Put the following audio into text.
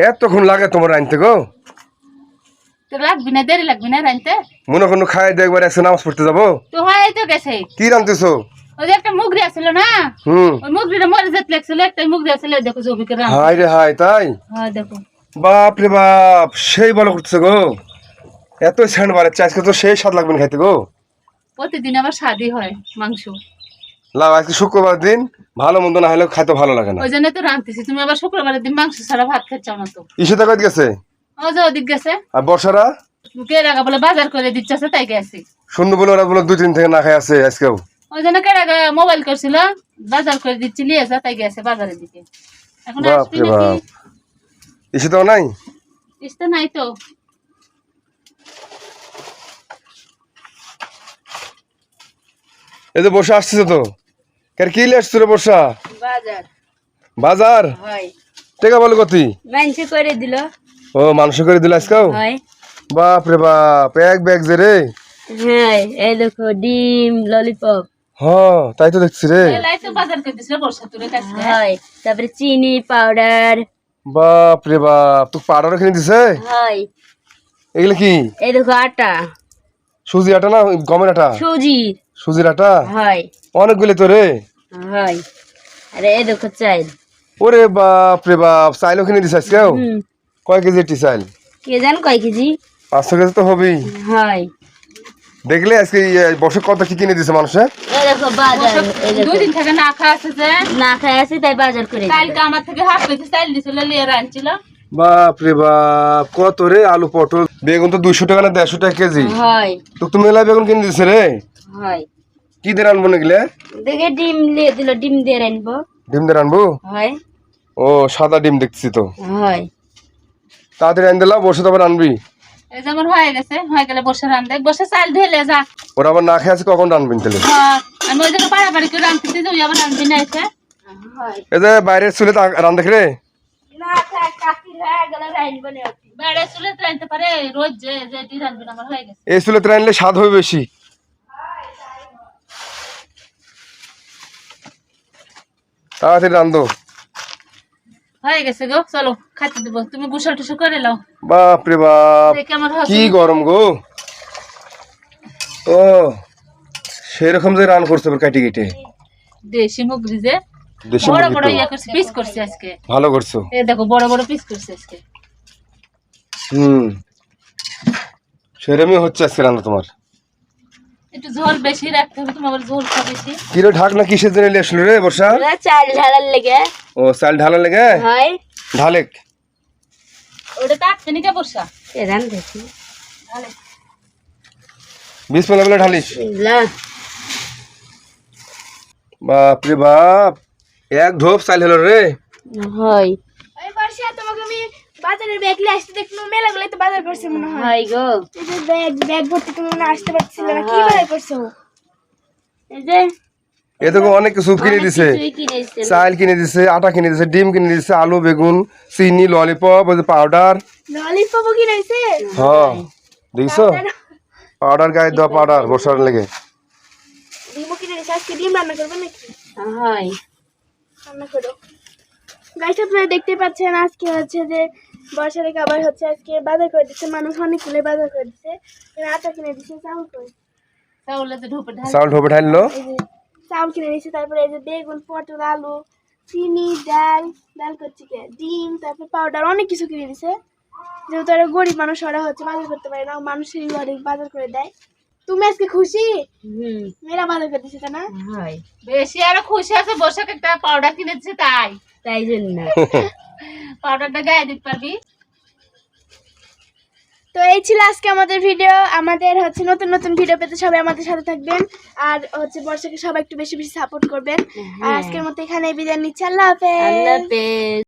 এতক্ষণ লাগে তোমার আনতে গো? তো লাগবি না দেরি লাগবি না রানতে মনে কোনো খাই দেখবার একশো নামাজ পড়তে যাব। তো হয় তো গেছে। কি রানতেছো ওই যে একটা মুগরি আছিল না? হুম। ওই মুগরিটা মরে যেতে লাগছিল একটা মুগরি আছিল ওই দেখো জমিকে রান হাই রে হাই তাই? হ্যাঁ দেখো। বাপ রে বাপ সেই বলো করতেছে গো। এত স্যান্ড বাড়ে আজকে তো সেই স্বাদ লাগবে না খাইতে গো। প্রতিদিন আবার স্বাদই হয় মাংস। লাভ আজকে শুক্রবার দিন ভালো মন্দ না হলেও খাইতে ভালো লাগে না। ওই জন্য তো রাঁধতেছি। তুমি আবার শুক্রবারের দিন মাংস ছাড়া ভাত খাচ্ছাও না তো। ইসে কই গেছে? ও যে ওদিক গেছে। আর বর্ষারা? কেরাগা বলে বাজার করে দিচ্ছে তাই গেছি। সুন্দর বলে ওরা বলে দুই দিন থেকে না খাই আছে আজকেও। ওই জন্য কেরাগা মোবাইল করছিল বাজার করে দিচ্ছি নিয়ে যা তাই গেছে বাজারের দিকে। এখন আসবি নাকি? তো নাই? ইস্তা নাই তো। এই যে বসে আসছে তো। কার কি আসছে রে বর্ষা? বাজার। বাজার? হয়। টেকা বলে কতি? মানসে করে দিল। ও মাংস করে দিল আজকেও? হয়। বাপ রে বাপ এক ব্যাগ যে রে। হ্যাঁ এই দেখো ডিম ললিপপ। হ তাই তো দেখছি রে। এলাই বাজার করে দিছিল বর্ষা তুলে কাছে। হয় তারপরে চিনি পাউডার। বাপ রে বাপ তুই পাড়ার কিনে দিছে? হয়। এগুলো কি? এই দেখো আটা। সুজি আটা না গমের আটা? সুজি। সুজির আটা? হয়। অনেকগুলি তো রে। হয় আরে এই দেখো চাইল। ওরে বাপ রে দিছে কয় কেজি একটি চাইল? কে জান কয় কেজি? পাঁচশো কেজি তো হবেই। হয় দেখলে আজকে বছর কত কি কিনে দিছে মানুষে? এই দেখো বাজার দুই দিন থেকে না খাওয়া আছে যে। না খাই আছি তাই বাজার করে কালকে আমার থেকে হাফ কেজি চাইল দিছিল লিয়ে রাঁধছিল বাপ রে বাপ কত রে আলু পটল। বেগুন তো দুইশো টাকা না দেড়শো টাকা কেজি। হয় তো তুমি মেলা বেগুন কিনে দিছে রে? হয় কি দিয়ে রানবো নাকি দেখে ডিম দিয়ে দিল ডিম দিয়ে রাখব ডিম দিয়ে রানবো? হয়। ও সাদা ডিম দেখছি তো। হয়। তাড়াতাড়ি আন দিলাম বসে তো আবার আনবি এই যেমন হয়ে গেছে হয়ে গেলে বসে রান্ধে বসে চাল ঢেলে যা। ওরা আবার না খেয়ে আছে কখন রানবেন তাহলে? হ্যাঁ, আমি ওই জন্য পাড়াপাড়ি করে রাঁধতেছি তুই আবার রাঁধবি না এসে। হয় এই যে বাইরের চুলে রান দেখ রে। না থাক কাকি হয়ে গেলে রাখব না। বেড়ে চুলে তো রাঁধতে পারে রোজ যে যেটি রাঁধবি না আমার হয়ে গেছে। এই চুলে রানলে স্বাদ হবে বেশি। তাড়াতাড়ি রান্ধো। হয়ে গেছে গো চলো খাইতে দেবো। তুমি গুসল টুসল করে নাও। বাপ রে বাপ কি গরম গো। ও সেরকম যে রান করছে এবার কাটি কেটে। দেশি মুগরি যে। বড় বড়। ইয়ে করছে পিস করছে আজকে। ভালো করছ। এই দেখো বড় বড় পিস করছে আজকে। হুম সেরমই হচ্ছে আজকে রান্না তোমার। একটু ঝোল বেশি রাখতে হবে তুমি আবার বেশি। কিলো ঢাক না কিসের জন্য নিয়ে রে বর্ষা? ওরা চাল ঢালার লেগে। ও চাল ঢালা লেগে? হয়। ঢালেক ওটা কাটতে নি কে বসা এ রান দেখি। বিশ পেলা বেলা ঢালিস। বাপ রে বাপ এক ঢোপ চাল হলো রে। হয়। বর্ষা তোমাকে আমি বাজারের ব্যাগ নিয়ে আসতে দেখলাম মেলাগুলো তো বাজার করছে মনে হয়। গো। এই যে ব্যাগ ব্যাগ ভর্তি তুমি মনে আসতে পারছিলে না। কি বাজার করছ? এই যে এ তো অনেক কিছু কিনে দিছে। চাল কিনে দিছে আটা কিনে দিছে ডিম কিনে দিছে আলু বেগুন চিনি ললিপপ পাউডার ললিপপ কিনে হয়েছে হ্যাঁ দেখছ? পাউডার গায়ে দেওয়া পাউডার বর্ষার লেগে। ডিমও কিনে নিয়েছে আজকে ডিম রান্না করবে নাকি? হয়। রান্না করো। গাইস আপনারা দেখতে পাচ্ছেন আজকে হচ্ছে যে বর্ষার আবার হচ্ছে আজকে বাজার করে দিচ্ছে মানুষ অনেকগুলো বাজার করে দিচ্ছে। আটা কিনে দিচ্ছে চাউল করে তাহলে তো ঢোপে ঢাল চাউল ঢোপে ঢাললো? চাউল কিনে নিচ্ছে তারপরে এই যে বেগুন পটল আলু চিনি ডাল ডাল করছি কে? ডিম তারপর পাউডার অনেক কিছু কিনে দিছে যেহেতু ওরা গরিব মানুষ ওরা হচ্ছে বাজার করতে পারে না ঘরে বাজার করে দেয়। তুমি আজকে খুশি? মেয়েরা বাজার করে দিচ্ছে তাই না? বেশি আরও খুশি আছে বসে একটা পাউডার কিনেছে তাই। তাই জন্য। পাউডারটা গায়ে দিতে পারবি? তো এই ছিল আজকে আমাদের ভিডিও আমাদের হচ্ছে নতুন নতুন ভিডিও পেতে সবাই আমাদের সাথে থাকবেন। আর হচ্ছে বর্ষাকে সবাই একটু বেশি বেশি সাপোর্ট করবেন। আর আজকের মতো এখানে বিদায় নিচ্ছি। আল্লাহ হাফেজ। আল্লাহ হাফেজ।